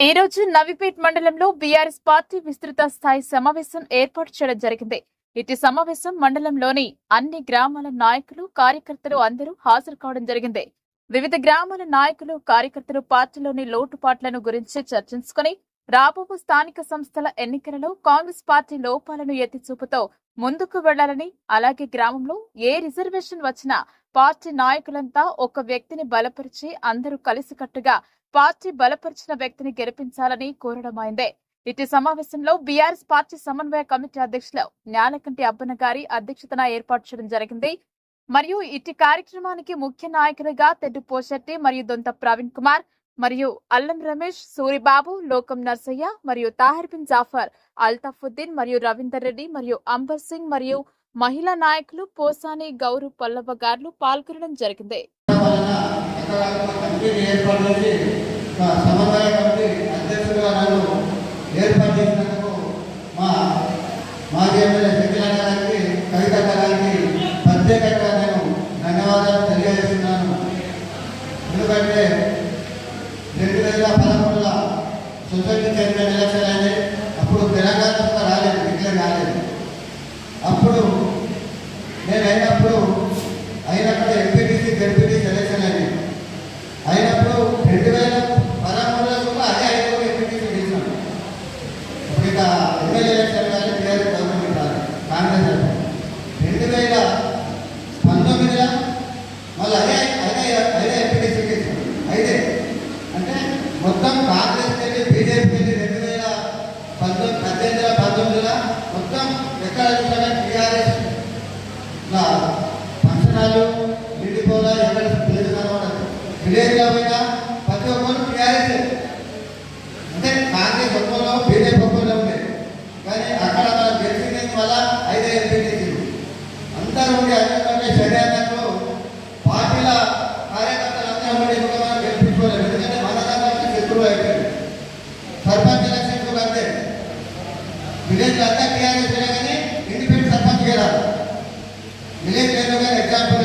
ఈ రోజు నవీపేట్ మండలంలో బీఆర్ఎస్ పార్టీ విస్తృత స్థాయి సమావేశం ఏర్పాటు చేయడం జరిగింది. ఇటు సమావేశం మండలంలోని అన్ని గ్రామాల నాయకులు కార్యకర్తలు అందరూ హాజరు కావడం జరిగింది. వివిధ గ్రామాల నాయకులు కార్యకర్తలు పార్టీలోని లోటుపాట్లను గురించి చర్చించుకొని రాబో స్థానిక సంస్థల ఎన్నికలలో కాంగ్రెస్ పార్టీ లోపాలను ఎత్తిచూపుతో ముందుకు వెళ్ళాలని అలాగే గ్రామంలో ఏ రిజర్వేషన్ వచ్చినా పార్టీ నాయకులంతా ఒక వ్యక్తిని బలపరిచి అందరూ కలిసికట్టుగా పార్టీ బలపరిచిన వ్యక్తిని గెలిపించాలని కోరడమైందే ఇటు సమావేశంలో బీఆర్ఎస్ పార్టీ సమన్వయ కమిటీ అధ్యక్షులు న్యాలకంటి అబ్బన గారి అధ్యక్షతన ఏర్పాటు చేయడం జరిగింది. మరియు ఇటు కార్యక్రమానికి ముఖ్య నాయకులుగా తెడ్డు పోశెట్టి మరియు దొంత ప్రవీణ్ కుమార్ మరియు అల్లం రమేష్ సూరిబాబు లోకం నర్సయ్య మరియు తాహిర్ బిన్ జాఫర్ అల్తాఫుద్దీన్ మరియు రవీందర్ రెడ్డి మరియు అంబర్ సింగ్ మరియు మహిళా నాయకులు పోసాని గౌరు పల్లవ గారు పాల్గొనడం జరిగింది. ప్రత్యేకంగా నేను ధన్యవాదాలు తెలియజేస్తున్నాను. ఎందుకంటే రెండు వేల పదకొండులో సొసైటీ చైర్మన్ ఎలక్షన్ అయింది అప్పుడు తెలంగాణ కూడా రాలేదు డిక్లేర్ కాలేదు. అప్పుడు నేను అయినప్పుడు అయినప్పుడు ఎంపీటీసీ జడ్పీటీసీ సెలక్షన్ అయింది అయినప్పుడు రెండు వేల పదమూడులో కూడా అదే ఐదుగురు ఎంపీటీసీ గెలిచినాం ఇప్పుడు ఇక ఎమ్మెల్యే ఎలక్షన్ కానీ టీఆర్ఎస్ గవర్నమెంట్ రాదు కాంగ్రెస్ రాదు. రెండు వేల పంతొమ్మిదిలో మళ్ళీ అదే అదే అదే ఎంపీటీసీ గెలిచినాం అయితే అంటే మొత్తం కాంగ్రెస్ వెళ్ళి బీజేపీ వెళ్ళి రెండు వేల పంతొమ్మిది పద్దెనిమిది పంతొమ్మిదిలో మొత్తం ఎక్కడ చూసినా టీఆర్ఎస్ ఫంక్షనాలు నిండిపోలా ఎక్కడ లేదు కనబడదు విలేజ్లో పోయినా దాంట్లో శత్రువు అయిపోయింది సర్పంచ్ ఎలక్షన్స్ అంతే విలేజ్ అంతా టీఆర్ఎస్ కానీ ఇండిపెండెంట్ సర్పంచ్ రాదు విలేజ్ లేదు కానీ ఎగ్జాంపుల్